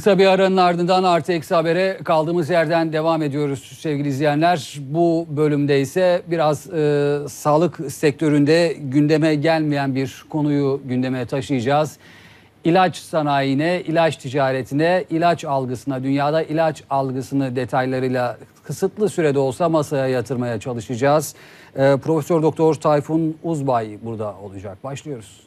Kısa bir aranın ardından Artı Eksi Haber'e kaldığımız yerden devam ediyoruz sevgili izleyenler. Bu bölümde ise biraz e, sağlık sektöründe gündeme gelmeyen bir konuyu gündeme taşıyacağız. İlaç sanayine, ilaç ticaretine, ilaç algısına, dünyada ilaç algısını detaylarıyla kısıtlı sürede olsa masaya yatırmaya çalışacağız. E, Profesör Doktor Tayfun Uzbay burada olacak. Başlıyoruz.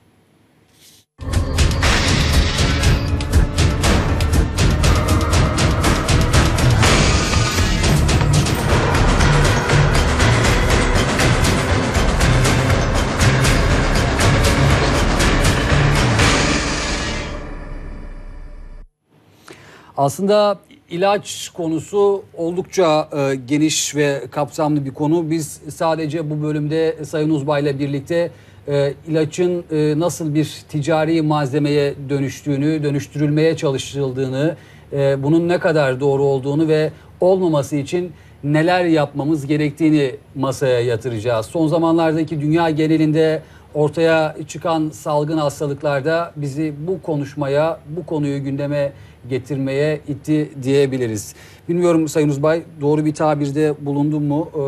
Aslında ilaç konusu oldukça e, geniş ve kapsamlı bir konu. Biz sadece bu bölümde Sayın Uzbay'la birlikte e, ilacın e, nasıl bir ticari malzemeye dönüştüğünü, dönüştürülmeye çalışıldığını, e, bunun ne kadar doğru olduğunu ve olmaması için neler yapmamız gerektiğini masaya yatıracağız. Son zamanlardaki dünya genelinde ortaya çıkan salgın hastalıklarda bizi bu konuşmaya, bu konuyu gündeme getirmeye itti diyebiliriz. Bilmiyorum Sayın Uzbay doğru bir tabirde bulundum mu? Ee,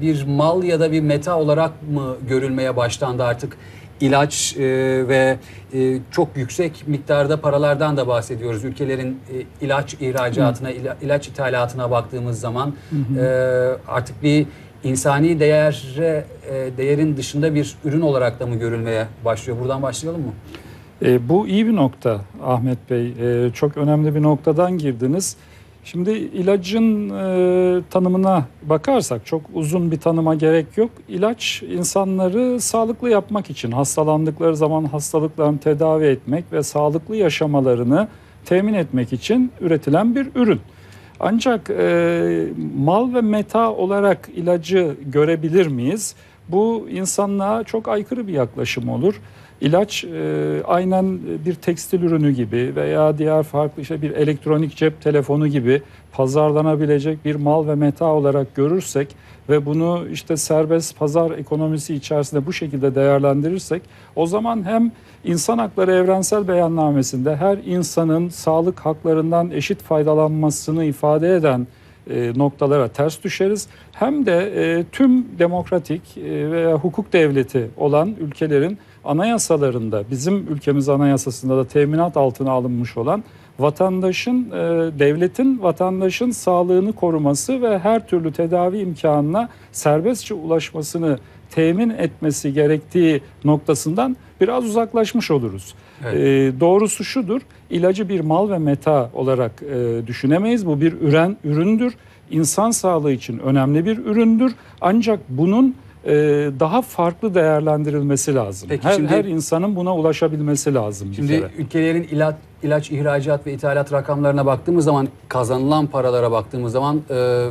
bir mal ya da bir meta olarak mı görülmeye başlandı artık? ilaç e, ve e, çok yüksek miktarda paralardan da bahsediyoruz. Ülkelerin e, ilaç ihracatına, ila, ilaç ithalatına baktığımız zaman e, artık bir insani değere, e, değerin dışında bir ürün olarak da mı görülmeye başlıyor? Buradan başlayalım mı? E, bu iyi bir nokta Ahmet Bey. E, çok önemli bir noktadan girdiniz. Şimdi ilacın e, tanımına bakarsak çok uzun bir tanıma gerek yok. İlaç insanları sağlıklı yapmak için hastalandıkları zaman hastalıklarını tedavi etmek ve sağlıklı yaşamalarını temin etmek için üretilen bir ürün. Ancak e, mal ve meta olarak ilacı görebilir miyiz? Bu insanlığa çok aykırı bir yaklaşım olur. İlaç e, aynen bir tekstil ürünü gibi veya diğer farklı işte bir elektronik cep telefonu gibi pazarlanabilecek bir mal ve meta olarak görürsek ve bunu işte serbest pazar ekonomisi içerisinde bu şekilde değerlendirirsek o zaman hem insan hakları evrensel beyannamesinde her insanın sağlık haklarından eşit faydalanmasını ifade eden e, noktalara ters düşeriz. Hem de e, tüm demokratik e, veya hukuk devleti olan ülkelerin anayasalarında bizim ülkemiz anayasasında da teminat altına alınmış olan vatandaşın devletin vatandaşın sağlığını koruması ve her türlü tedavi imkanına serbestçe ulaşmasını temin etmesi gerektiği noktasından biraz uzaklaşmış oluruz. Evet. E, doğrusu şudur, ilacı bir mal ve meta olarak e, düşünemeyiz. Bu bir üren üründür. İnsan sağlığı için önemli bir üründür. Ancak bunun e, daha farklı değerlendirilmesi lazım. Peki her, şimdi, her insanın buna ulaşabilmesi lazım. Şimdi ülkelerin ilaç, ilaç ihracat ve ithalat rakamlarına baktığımız zaman kazanılan paralara baktığımız zaman e,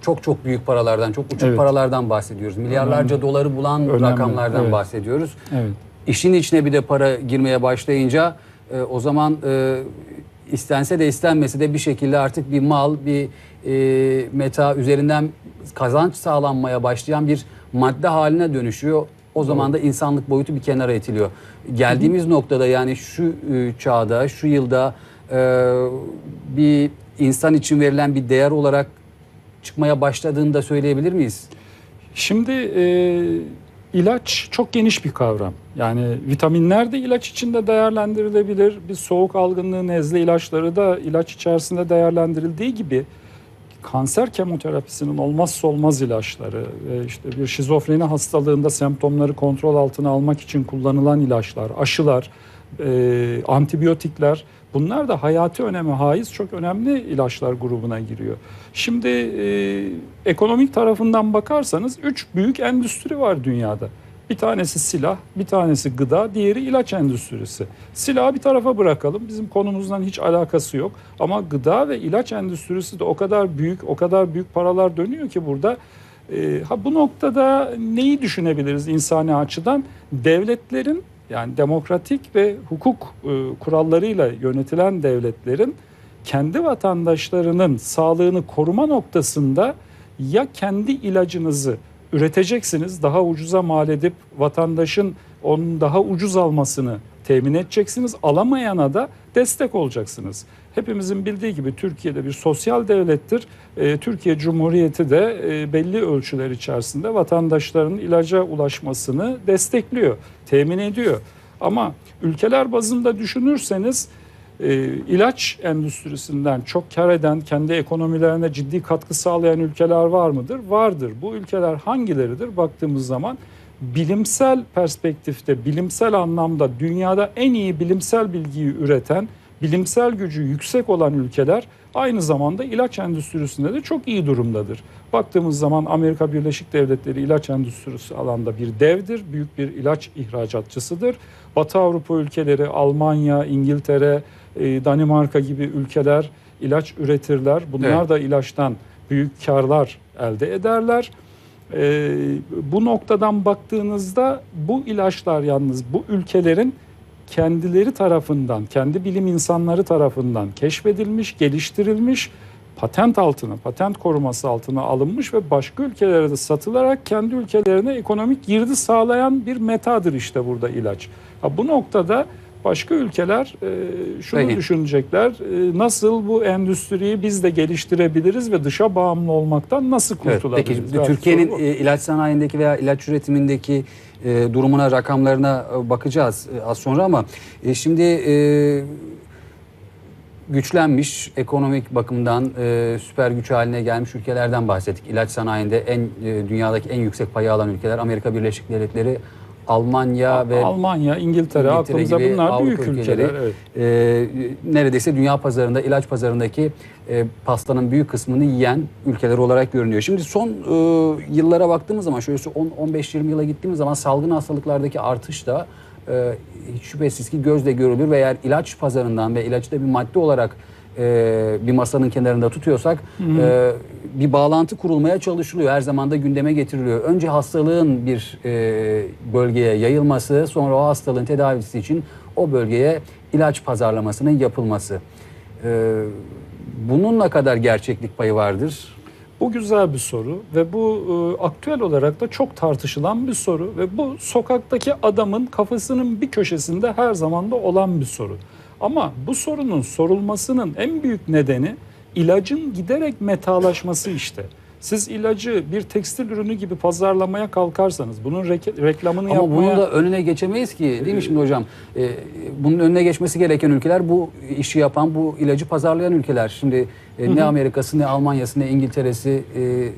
çok çok büyük paralardan, çok uçuk evet. paralardan bahsediyoruz. Milyarlarca Önemli. doları bulan Önemli. rakamlardan evet. bahsediyoruz. Evet. İşin içine bir de para girmeye başlayınca e, o zaman e, istense de istenmese de bir şekilde artık bir mal, bir e, meta üzerinden kazanç sağlanmaya başlayan bir madde haline dönüşüyor. O zaman da insanlık boyutu bir kenara itiliyor. Geldiğimiz Hı-hı. noktada yani şu e, çağda, şu yılda e, bir insan için verilen bir değer olarak çıkmaya başladığını da söyleyebilir miyiz? Şimdi e, ilaç çok geniş bir kavram. Yani vitaminler de ilaç içinde değerlendirilebilir. Bir soğuk algınlığı, nezle ilaçları da ilaç içerisinde değerlendirildiği gibi kanser kemoterapisinin olmazsa olmaz ilaçları işte bir şizofreni hastalığında semptomları kontrol altına almak için kullanılan ilaçlar, aşılar, e, antibiyotikler bunlar da hayati öneme haiz çok önemli ilaçlar grubuna giriyor. Şimdi e, ekonomik tarafından bakarsanız üç büyük endüstri var dünyada. Bir tanesi silah, bir tanesi gıda, diğeri ilaç endüstrisi. Silahı bir tarafa bırakalım. Bizim konumuzdan hiç alakası yok. Ama gıda ve ilaç endüstrisi de o kadar büyük, o kadar büyük paralar dönüyor ki burada. E, ha bu noktada neyi düşünebiliriz insani açıdan? Devletlerin yani demokratik ve hukuk e, kurallarıyla yönetilen devletlerin kendi vatandaşlarının sağlığını koruma noktasında ya kendi ilacınızı üreteceksiniz, daha ucuza mal edip vatandaşın onun daha ucuz almasını temin edeceksiniz. Alamayana da destek olacaksınız. Hepimizin bildiği gibi Türkiye'de bir sosyal devlettir. Ee, Türkiye Cumhuriyeti de e, belli ölçüler içerisinde vatandaşların ilaca ulaşmasını destekliyor, temin ediyor. Ama ülkeler bazında düşünürseniz e, ilaç endüstrisinden çok kar eden, kendi ekonomilerine ciddi katkı sağlayan ülkeler var mıdır? Vardır. Bu ülkeler hangileridir? Baktığımız zaman bilimsel perspektifte, bilimsel anlamda dünyada en iyi bilimsel bilgiyi üreten, bilimsel gücü yüksek olan ülkeler aynı zamanda ilaç endüstrisinde de çok iyi durumdadır. Baktığımız zaman Amerika Birleşik Devletleri ilaç endüstrisi alanda bir devdir, büyük bir ilaç ihracatçısıdır. Batı Avrupa ülkeleri, Almanya, İngiltere, e, Danimarka gibi ülkeler ilaç üretirler. Bunlar Evet. da ilaçtan büyük karlar elde ederler. Ee, bu noktadan baktığınızda bu ilaçlar yalnız bu ülkelerin kendileri tarafından, kendi bilim insanları tarafından keşfedilmiş, geliştirilmiş, patent altına, patent koruması altına alınmış ve başka ülkelere de satılarak kendi ülkelerine ekonomik girdi sağlayan bir metadır işte burada ilaç. Ha, bu noktada başka ülkeler e, şunu Peki. düşünecekler. e, nasıl bu endüstriyi biz de geliştirebiliriz ve dışa bağımlı olmaktan nasıl Evet, kurtulabiliriz? peki Belki Türkiye'nin e, ilaç sanayindeki veya ilaç üretimindeki e, durumuna, rakamlarına e, bakacağız e, az sonra ama e, şimdi e, güçlenmiş ekonomik bakımdan e, süper güç haline gelmiş ülkelerden bahsettik. İlaç sanayinde en e, dünyadaki en yüksek payı alan ülkeler Amerika Birleşik Devletleri, Almanya ve Almanya, İngiltere, İngiltere aklımıza gibi bunlar Avrupa büyük ülkeleri, ülkeler. Evet. e, neredeyse dünya pazarında, ilaç pazarındaki e, pastanın büyük kısmını yiyen ülkeler olarak görünüyor. Şimdi son e, yıllara baktığımız zaman şöyle 10-15-20 yıla gittiğimiz zaman salgın hastalıklardaki artış da e, hiç şüphesiz ki gözle görülür ve eğer ilaç pazarından ve ilacı da bir madde olarak e, bir masanın kenarında tutuyorsak e, bir bağlantı kurulmaya çalışılıyor. Her zaman da gündeme getiriliyor. Önce hastalığın bir e, bölgeye yayılması, sonra o hastalığın tedavisi için o bölgeye ilaç pazarlamasının yapılması. E, bunun ne kadar gerçeklik payı vardır? Bu güzel bir soru ve bu e, aktüel olarak da çok tartışılan bir soru ve bu sokaktaki adamın kafasının bir köşesinde her zaman da olan bir soru. Ama bu sorunun sorulmasının en büyük nedeni ilacın giderek metalaşması işte. Siz ilacı bir tekstil ürünü gibi pazarlamaya kalkarsanız, bunun reke- reklamını Ama yapmaya... bunun da önüne geçemeyiz ki değil mi şimdi hocam? E, bunun önüne geçmesi gereken ülkeler bu işi yapan, bu ilacı pazarlayan ülkeler. Şimdi e, ne Amerika'sı, ne Almanya'sı, ne İngiltere'si e,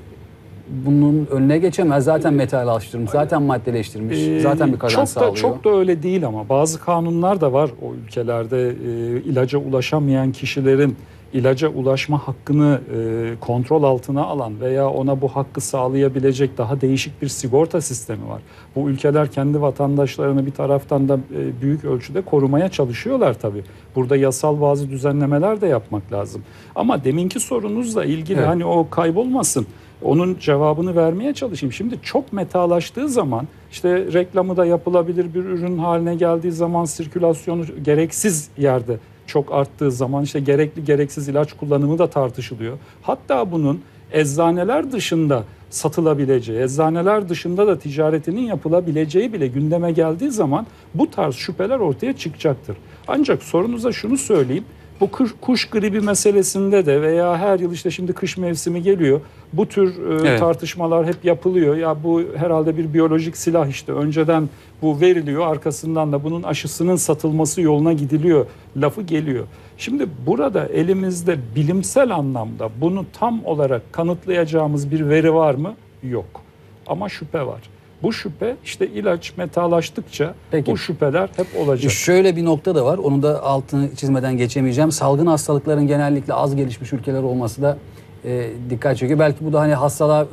bunun önüne geçemez. Zaten metallaştırmış, zaten maddeleştirmiş, Ee, zaten bir kazanç çok sağlıyor. da çok da öyle değil ama bazı kanunlar da var o ülkelerde e, ilaca ulaşamayan kişilerin ilaca ulaşma hakkını e, kontrol altına alan veya ona bu hakkı sağlayabilecek daha değişik bir sigorta sistemi var. Bu ülkeler kendi vatandaşlarını bir taraftan da e, büyük ölçüde korumaya çalışıyorlar tabii. Burada yasal bazı düzenlemeler de yapmak lazım. Ama deminki sorunuzla ilgili Evet. hani o kaybolmasın. Onun cevabını vermeye çalışayım. Şimdi çok metalaştığı zaman işte reklamı da yapılabilir bir ürün haline geldiği zaman sirkülasyonu gereksiz yerde çok arttığı zaman işte gerekli gereksiz ilaç kullanımı da tartışılıyor. Hatta bunun eczaneler dışında satılabileceği, eczaneler dışında da ticaretinin yapılabileceği bile gündeme geldiği zaman bu tarz şüpheler ortaya çıkacaktır. Ancak sorunuza şunu söyleyeyim. Bu kuş, kuş gribi meselesinde de veya her yıl işte şimdi kış mevsimi geliyor. Bu tür e, Evet. tartışmalar hep yapılıyor. Ya bu herhalde bir biyolojik silah işte. Önceden bu veriliyor. Arkasından da bunun aşısının satılması yoluna gidiliyor. Lafı geliyor. Şimdi burada elimizde bilimsel anlamda bunu tam olarak kanıtlayacağımız bir veri var mı? Yok. Ama şüphe var. Bu şüphe işte ilaç metalaştıkça Peki. bu şüpheler hep olacak. Şöyle bir nokta da var. Onu da altını çizmeden geçemeyeceğim. Salgın hastalıkların genellikle az gelişmiş ülkeler olması da e, dikkat çekiyor. Belki bu da hani hastalığa e,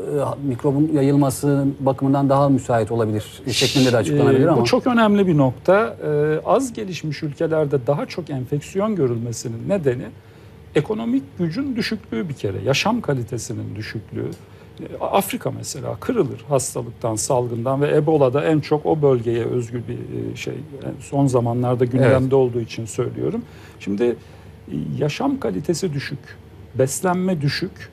mikrobun yayılması bakımından daha müsait olabilir şeklinde de açıklanabilir Ee, ama. Bu çok önemli bir nokta. Ee, az gelişmiş ülkelerde daha çok enfeksiyon görülmesinin nedeni ekonomik gücün düşüklüğü bir kere. Yaşam kalitesinin düşüklüğü. Afrika mesela kırılır hastalıktan, salgından ve Ebola'da en çok o bölgeye özgü bir e, şey. Yani son zamanlarda gündemde Evet. olduğu için söylüyorum. Şimdi e, yaşam kalitesi düşük, beslenme düşük,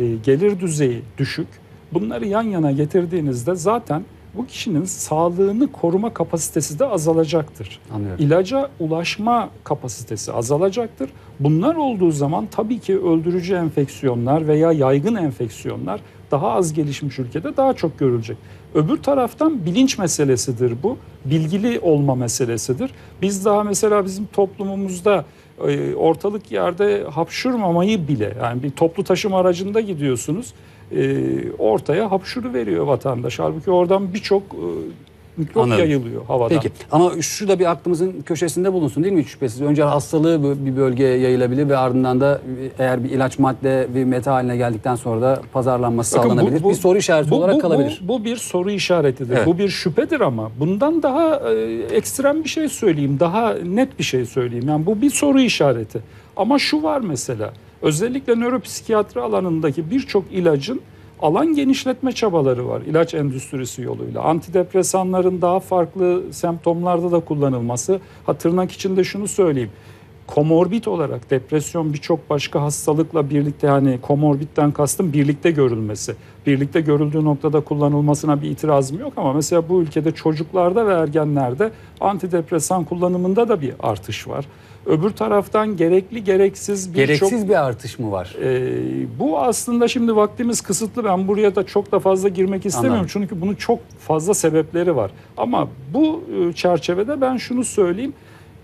e, gelir düzeyi düşük. Bunları yan yana getirdiğinizde zaten bu kişinin sağlığını koruma kapasitesi de azalacaktır. Anlıyorum. İlaca ulaşma kapasitesi azalacaktır. Bunlar olduğu zaman tabii ki öldürücü enfeksiyonlar veya yaygın enfeksiyonlar daha az gelişmiş ülkede daha çok görülecek. Öbür taraftan bilinç meselesidir bu. Bilgili olma meselesidir. Biz daha mesela bizim toplumumuzda e, ortalık yerde hapşurmamayı bile yani bir toplu taşıma aracında gidiyorsunuz e, ortaya hapşuru veriyor vatandaş. Halbuki oradan birçok e, mikrop Anladım. yayılıyor havadan. Peki ama şu da bir aklımızın köşesinde bulunsun değil mi şüphesiz? Önce hastalığı bir bölgeye yayılabilir ve ardından da eğer bir ilaç madde ve meta haline geldikten sonra da pazarlanması Bakın bu- sağlanabilir. bu- bir soru işareti Bu, olarak bu- kalabilir. Bu, bu bir soru işaretidir. Evet. Bu bir şüphedir ama bundan daha e, ekstrem bir şey söyleyeyim. Daha net bir şey söyleyeyim. Yani bu bir soru işareti. Ama şu var mesela. Özellikle nöropsikiyatri alanındaki birçok ilacın alan genişletme çabaları var ilaç endüstrisi yoluyla. Antidepresanların daha farklı semptomlarda da kullanılması. Ha tırnak içinde şunu söyleyeyim. Komorbid olarak depresyon birçok başka hastalıkla birlikte hani komorbitten kastım birlikte görülmesi. Birlikte görüldüğü noktada kullanılmasına bir itirazım yok ama mesela bu ülkede çocuklarda ve ergenlerde antidepresan kullanımında da bir artış var. Öbür taraftan gerekli gereksiz birçok Gereksiz bir artış mı var? ee, bu aslında şimdi vaktimiz kısıtlı. Ben buraya da çok da fazla girmek istemiyorum. Anladım. Çünkü bunun çok fazla sebepleri var. Ama bu e, çerçevede ben şunu söyleyeyim.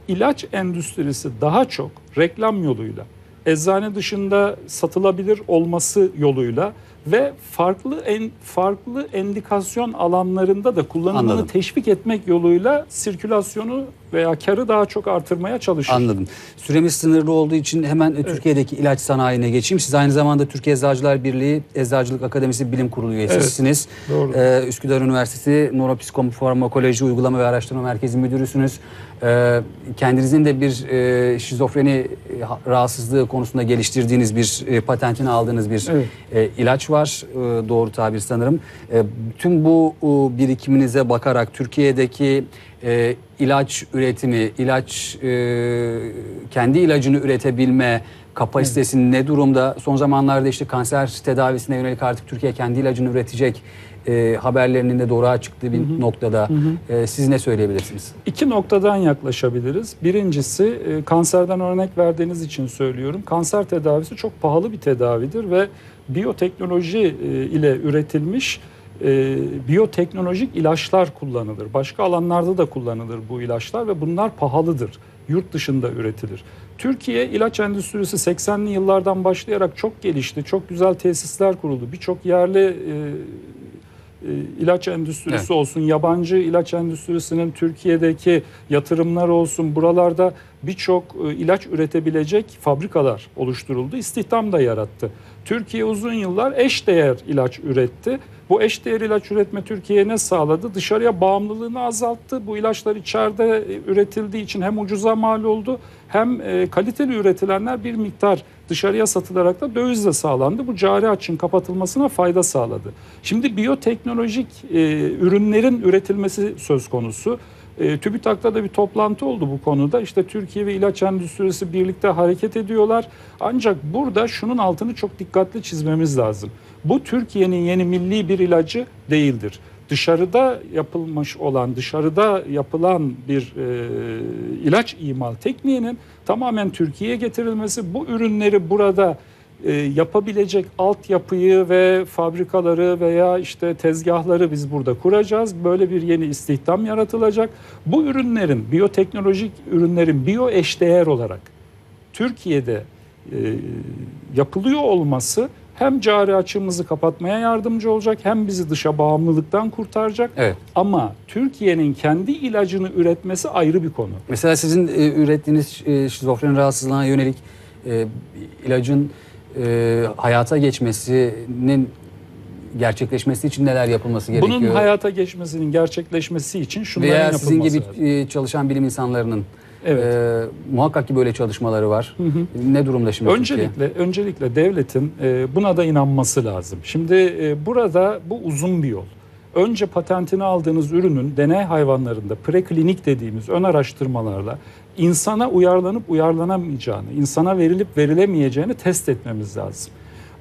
İlaç endüstrisi daha çok reklam yoluyla, eczane dışında satılabilir olması yoluyla ve farklı en farklı endikasyon alanlarında da kullanımını Anladım. teşvik etmek yoluyla sirkülasyonu veya karı daha çok artırmaya çalışıyor. Anladım. Süremiz sınırlı olduğu için hemen e, Türkiye'deki ilaç sanayine geçeyim. Siz aynı zamanda Türkiye Eczacılar Birliği Eczacılık Akademisi Bilim Kurulu üyesisiniz. doğru. Ee, Üsküdar Üniversitesi Nöropsikofarmakoloji Uygulama ve Araştırma Merkezi Müdürüsünüz. Ee, kendinizin de bir e, şizofreni e, ha- rahatsızlığı konusunda geliştirdiğiniz bir e, patentini aldığınız bir Evet. e, ilaç var. E, doğru tabir sanırım. E, tüm bu e, birikiminize bakarak Türkiye'deki e, ilaç üretimi, ilaç e, kendi ilacını üretebilme kapasitesi ne durumda? Son zamanlarda işte kanser tedavisine yönelik artık Türkiye kendi ilacını üretecek e, haberlerinin de doğruğa çıktığı bir noktada. E, siz ne söyleyebilirsiniz? İki noktadan yaklaşabiliriz. Birincisi e, kanserden örnek verdiğiniz için söylüyorum. Kanser tedavisi çok pahalı bir tedavidir ve biyoteknoloji e, ile üretilmiş e, biyoteknolojik ilaçlar kullanılır. Başka alanlarda da kullanılır bu ilaçlar ve bunlar pahalıdır. Yurt dışında üretilir. Türkiye ilaç endüstrisi 80'li yıllardan başlayarak çok gelişti. Çok güzel tesisler kuruldu. Birçok yerli e, ilaç endüstrisi Evet. olsun, yabancı ilaç endüstrisinin Türkiye'deki yatırımlar olsun, buralarda birçok e, ilaç üretebilecek fabrikalar oluşturuldu, istihdam da yarattı. Türkiye uzun yıllar eşdeğer ilaç üretti. Bu eşdeğer ilaç üretme Türkiye'ye ne sağladı? Dışarıya bağımlılığını azalttı. Bu ilaçlar içeride e, üretildiği için hem ucuza mal oldu hem e, kaliteli üretilenler bir miktar dışarıya satılarak da dövizle sağlandı. Bu cari açın kapatılmasına fayda sağladı. Şimdi biyoteknolojik e, ürünlerin üretilmesi söz konusu. E, TÜBİTAK'ta da bir toplantı oldu bu konuda. İşte Türkiye ve ilaç endüstrisi birlikte hareket ediyorlar. Ancak burada şunun altını çok dikkatli çizmemiz lazım. Bu Türkiye'nin yeni milli bir ilacı değildir. Dışarıda yapılmış olan, dışarıda yapılan bir e, ilaç imal tekniğinin tamamen Türkiye'ye getirilmesi, bu ürünleri burada e, yapabilecek altyapıyı ve fabrikaları veya işte tezgahları biz burada kuracağız. Böyle bir yeni istihdam yaratılacak. Bu ürünlerin, biyoteknolojik ürünlerin biyo eşdeğer olarak Türkiye'de e, yapılıyor olması hem cari açığımızı kapatmaya yardımcı olacak hem bizi dışa bağımlılıktan kurtaracak. Evet. Ama Türkiye'nin kendi ilacını üretmesi ayrı bir konu. Mesela sizin e, ürettiğiniz e, şizofreni rahatsızlığına yönelik e, ilacın e, hayata geçmesinin gerçekleşmesi için neler yapılması gerekiyor? Bunun hayata geçmesinin gerçekleşmesi için şunların Veya yapılması sizin gibi lazım. e, çalışan bilim insanlarının Evet. e, muhakkak ki böyle çalışmaları var. Ne durumda şimdi Türkiye? Öncelikle öncelikle devletin e, buna da inanması lazım. Şimdi e, burada bu uzun bir yol. Önce patentini aldığınız ürünün deney hayvanlarında preklinik dediğimiz ön araştırmalarla insana uyarlanıp uyarlanamayacağını, insana verilip verilemeyeceğini test etmemiz lazım.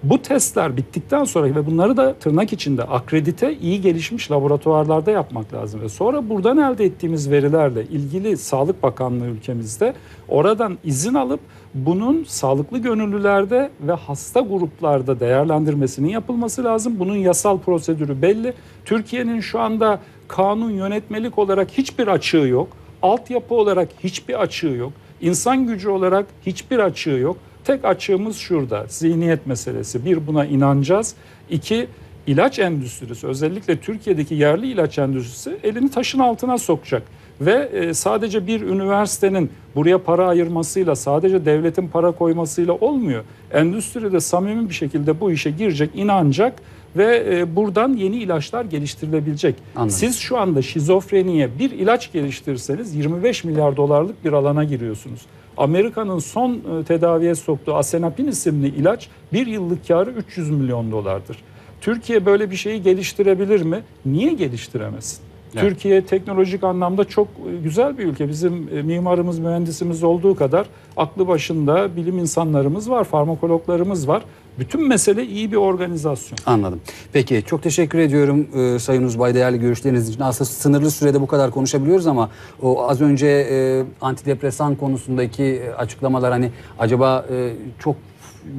Bu testler bittikten sonra ve bunları da tırnak içinde akredite iyi gelişmiş laboratuvarlarda yapmak lazım. Ve sonra buradan elde ettiğimiz verilerle ilgili Sağlık Bakanlığı ülkemizde oradan izin alıp bunun sağlıklı gönüllülerde ve hasta gruplarda değerlendirmesinin yapılması lazım. Bunun yasal prosedürü belli. Türkiye'nin şu anda kanun yönetmelik olarak hiçbir açığı yok. Altyapı olarak hiçbir açığı yok. İnsan gücü olarak hiçbir açığı yok. Tek açığımız şurada. Zihniyet meselesi. Bir buna inanacağız. İki ilaç endüstrisi özellikle Türkiye'deki yerli ilaç endüstrisi elini taşın altına sokacak. Ve e, sadece bir üniversitenin buraya para ayırmasıyla sadece devletin para koymasıyla olmuyor. Endüstri de samimi bir şekilde bu işe girecek, inanacak ve e, buradan yeni ilaçlar geliştirilebilecek. Anladım. Siz şu anda şizofreniye bir ilaç geliştirirseniz 25 milyar dolarlık bir alana giriyorsunuz. Amerika'nın son e, tedaviye soktuğu Asenapin isimli ilaç bir yıllık karı 300 milyon dolardır. Türkiye böyle bir şeyi geliştirebilir mi? Niye geliştiremesin? Evet. Türkiye teknolojik anlamda çok e, güzel bir ülke. Bizim e, mimarımız, mühendisimiz olduğu kadar aklı başında bilim insanlarımız var, farmakologlarımız var. Bütün mesele iyi bir organizasyon. Anladım. Peki çok teşekkür ediyorum e, Sayın Uzbay değerli görüşleriniz için. Aslında sınırlı sürede bu kadar konuşabiliyoruz ama o az önce e, antidepresan konusundaki e, açıklamalar hani acaba e, çok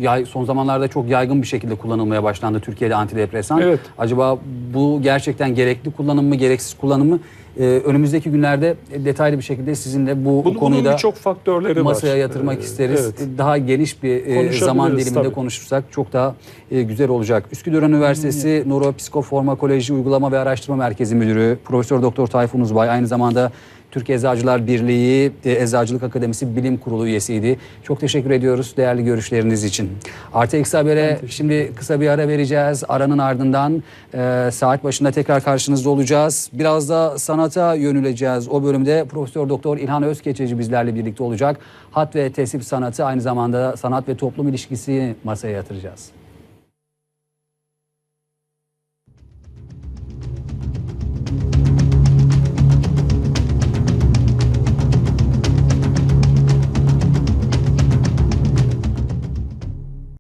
yay, son zamanlarda çok yaygın bir şekilde kullanılmaya başlandı Türkiye'de antidepresan. Evet. Acaba bu gerçekten gerekli kullanım mı, gereksiz kullanım mı? E, önümüzdeki günlerde detaylı bir şekilde sizinle bu Bunun, konuyu da birçok faktörleri var. masaya yatırmak Ee, isteriz. evet. Daha geniş bir e, zaman diliminde tabii. konuşursak çok daha e, güzel olacak. Üsküdar Üniversitesi Nöropsikofarmakoloji Uygulama ve Araştırma Merkezi Müdürü Profesör Doktor Tayfun Uzbay aynı zamanda Türkiye Eczacılar Birliği e, Eczacılık Akademisi Bilim Kurulu üyesiydi. Çok teşekkür ediyoruz değerli görüşleriniz için. Artı Eksi Haber'e şimdi kısa bir ara vereceğiz. Aranın ardından e, saat başında tekrar karşınızda olacağız. Biraz da sanata yöneleceğiz. O bölümde Profesör Doktor İlhan Özkeçeci bizlerle birlikte olacak. Hat ve tesip sanatı aynı zamanda sanat ve toplum ilişkisini masaya yatıracağız.